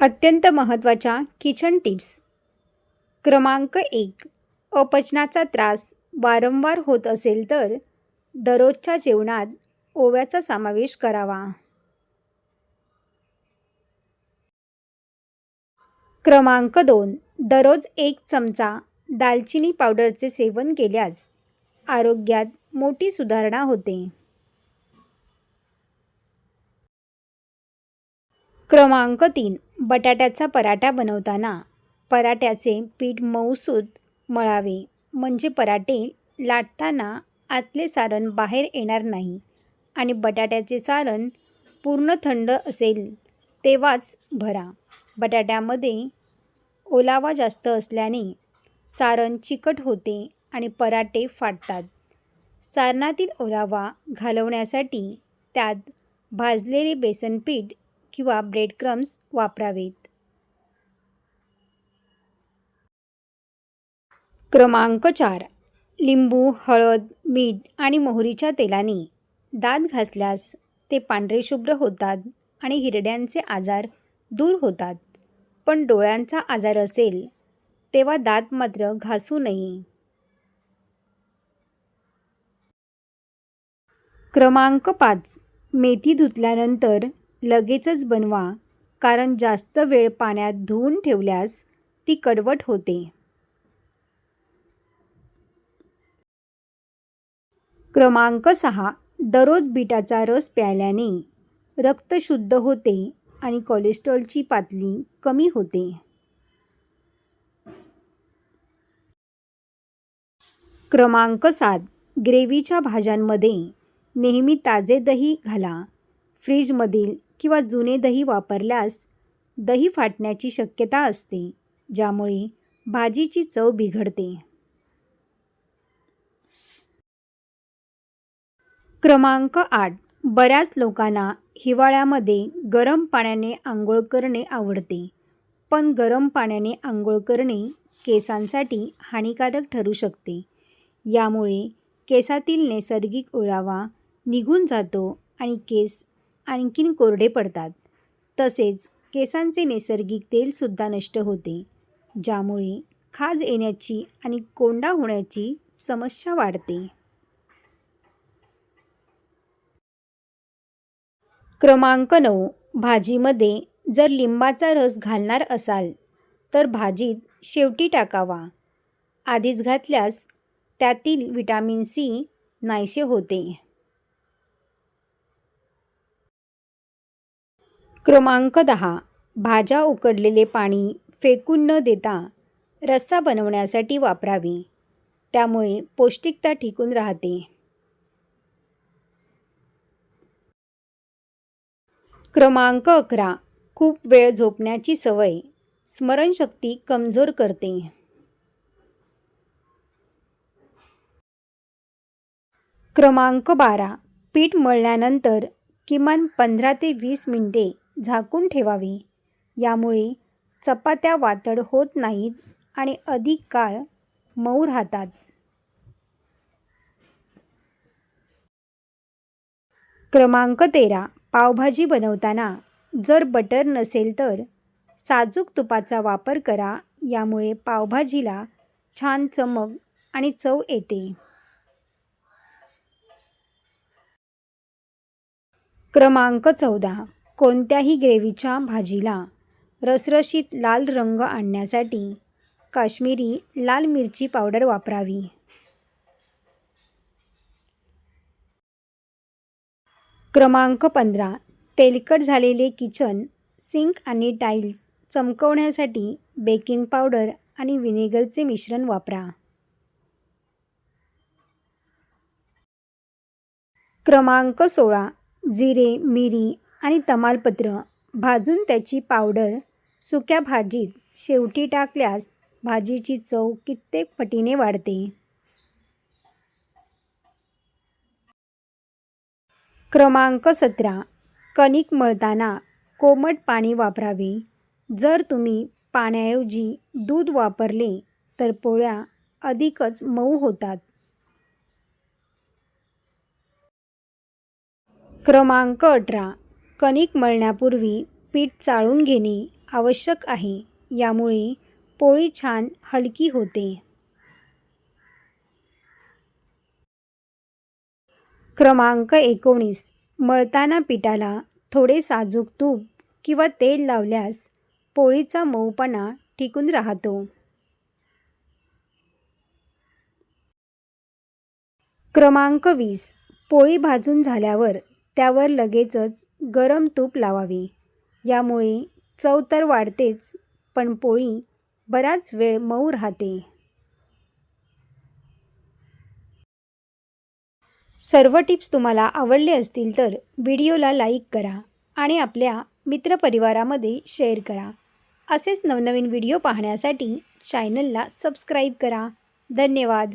अत्यंत महत्त्वाच्या kitchen tips क्रमांक एक. अपचनाचा त्रास वारंवार होत असेल तर दररोजच्या जेवणात ओव्याचा समावेश करावा. क्रमांक दोन. दररोज एक चमचा दालचिनी पावडरचे सेवन केल्यास आरोग्यात मोठी सुधारणा होते. क्रमांक तीन. बटाट्याचा पराठा बनवताना पराठ्याचे पीठ मऊसूत मळावे. म्हणजे पराठे लाटताना आतले सारण बाहेर येणार नाही आणि बटाट्याचे सारण पूर्ण थंड असेल तेव्हाच भरा. बटाट्यामध्ये ओलावा जास्त असल्याने सारण चिकट होते आणि पराठे फाटतात. सारणातील ओलावा घालवण्यासाठी त्यात भाजलेले बेसन पीठ किंवा ब्रेड क्रम्स वापरावेत. क्रमांक चार. लिंबू हळद मीठ आणि मोहरीच्या तेलाने दात घासल्यास ते पांढरे शुभ्र होतात आणि हिरड्यांचे आजार दूर होतात. पण डोळ्यांचा आजार असेल तेव्हा दात मात्र घासू नये. क्रमांक पाच. मेथी धुतल्यानंतर लगेचच बनवा कारण जास्त वेळ पाण्यात धुवून ठेवल्यास ती कडवट होते. क्रमांक सहा. दररोज बीटाचा रस प्यायल्याने रक्त शुद्ध होते आणि कोलेस्ट्रॉलची पातळी कमी होते. क्रमांक सात. ग्रेव्हीच्या भाज्यांमध्ये नेहमी ताजे दही घाला. फ्रीजमधील किंवा जुने दही वापरल्यास दही फाटण्याची शक्यता असते ज्यामुळे भाजीची चव बिघडते. क्रमांक आठ. बऱ्याच लोकांना हिवाळ्यामध्ये गरम पाण्याने आंघोळ करणे आवडते पण गरम पाण्याने आंघोळ करणे केसांसाठी हानिकारक ठरू शकते. यामुळे केसातील नैसर्गिक ओलावा निघून जातो आणि केस आणखीन कोरडे पडतात. तसेच केसांचे नैसर्गिक तेलसुद्धा नष्ट होते ज्यामुळे खाज येण्याची आणि कोंडा होण्याची समस्या वाढते. क्रमांक नऊ. भाजीमध्ये जर लिंबाचा रस घालणार असाल तर भाजीत शेवटी टाकावा. आधीच घातल्यास त्यातील विटॅमिन सी नाहीसे होते. क्रमांक दहा. भाज्या उकडलेले पाणी फेकून न देता रस्सा बनवण्यासाठी वापरावी. त्यामुळे पौष्टिकता टिकून राहते. क्रमांक अकरा. खूप वेळ झोपण्याची सवय. स्मरणशक्ती कमजोर करते. क्रमांक बारा. पीठ मळल्यानंतर किमान पंधरा ते वीस मिनटे झाकून ठेवावे. यामुळे चपात्या वातड होत नाहीत आणि अधिक काळ मऊ राहतात. क्रमांक तेरा. पावभाजी बनवताना जर बटर नसेल तर साजूक तुपाचा वापर करा. यामुळे पावभाजीला छान चमक आणि चव येते. क्रमांक चौदा. कोणत्याही ग्रेव्हीच्या भाजीला रसरशीत लाल रंग आणण्यासाठी काश्मीरी लाल मिरची पावडर वापरावी. क्रमांक पंधरा. तेलकट झालेले किचन सिंक आणि टाईल्स चमकवण्यासाठी बेकिंग पावडर आणि व्हिनेगरचे मिश्रण वापरा. क्रमांक सोळा. जिरे मिरी आणि तमालपत्र. भाजून त्याची पावडर. सुक्या भाजीत शेवटी टाकल्यास भाजीची चव कित्येक पटीने वाढते. क्रमांक सतरा. कणिक मळताना कोमट पाणी वापरावे. जर तुम्ही पाण्याऐवजी दूध वापरले तर पोळ्या अधिकच मऊ होतात. क्रमांक अठरा. कणिक मळण्यापूर्वी पीठ चाळून घेणे आवश्यक आहे. यामुळे पोळी छान हलकी होते. क्रमांक एकोणीस. मळताना पिठाला थोडे साजूक तूप किंवा तेल लावल्यास पोळीचा मऊपणा टिकून राहतो. क्रमांक वीस. पोळी भाजून झाल्यावर त्यावर लगेचच गरम तूप लावावे. यामुळे चव तर वाढतेच पण पोळी बराच वेळ मऊ राहते. सर्व टिप्स तुम्हाला आवडले असतील तर व्हिडिओला लाईक करा आणि आपल्या मित्रपरिवारामध्ये शेअर करा. असेच नवनवीन व्हिडिओ पाहण्यासाठी चॅनलला सबस्क्राईब करा. धन्यवाद.